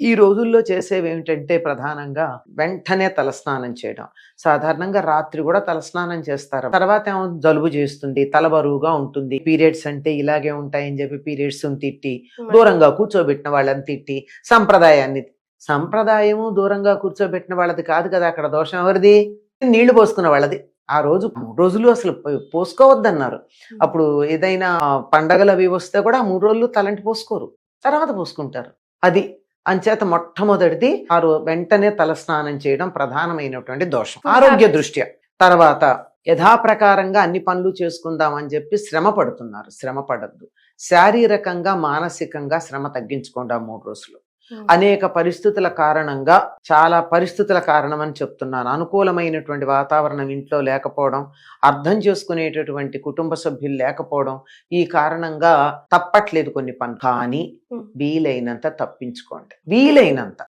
ఈ రోజుల్లో చేసేవి ఏమిటంటే ప్రధానంగా వెంటనే తలస్నానం చేయడం. సాధారణంగా రాత్రి కూడా తలస్నానం చేస్తారు. తర్వాత ఏమో జలుబు చేస్తుంది తల బరువుగా ఉంటుంది. పీరియడ్స్ అంటే ఇలాగే ఉంటాయని చెప్పి పీరియడ్స్ తిట్టి దూరంగా కూర్చోబెట్టిన వాళ్ళని తిట్టి సంప్రదాయాన్ని సంప్రదాయము దూరంగా కూర్చోబెట్టిన వాళ్ళది కాదు కదా అక్కడ దోషం ఎవరిది? నీళ్ళు పోసుకున్న వాళ్ళది. ఆ రోజు మూడు రోజులు అసలు పోసుకోవద్దన్నారు. అప్పుడు ఏదైనా పండగలు అవి వస్తే కూడా మూడు రోజులు తలంటి పోసుకోరు. తర్వాత పోసుకుంటారు. అది అంచేత మొట్టమొదటిది ఆ రో- వెంటనే తలస్నానం చేయడం ప్రధానమైనటువంటి దోషం. ఆరోగ్య దృష్ట్యా. తర్వాత యథాప్రకారంగా అన్ని పనులు చేసుకుందాం అని చెప్పి శ్రమ పడుతున్నారు. శ్రమ పడద్దు. శారీరకంగా మానసికంగా శ్రమ తగ్గించుకోండి మూడు రోజులు. అనేక పరిస్థితుల కారణంగా చాలా పరిస్థితుల కారణం అని చెప్తున్నాను. అనుకూలమైనటువంటి వాతావరణం ఇంట్లో లేకపోవడం అర్థం చేసుకునేటటువంటి కుటుంబ సభ్యులు లేకపోవడం ఈ కారణంగా తప్పట్లేదు కొన్ని పనులు. కానీ. వీలైనంత తప్పించుకోండి. వీలైనంత.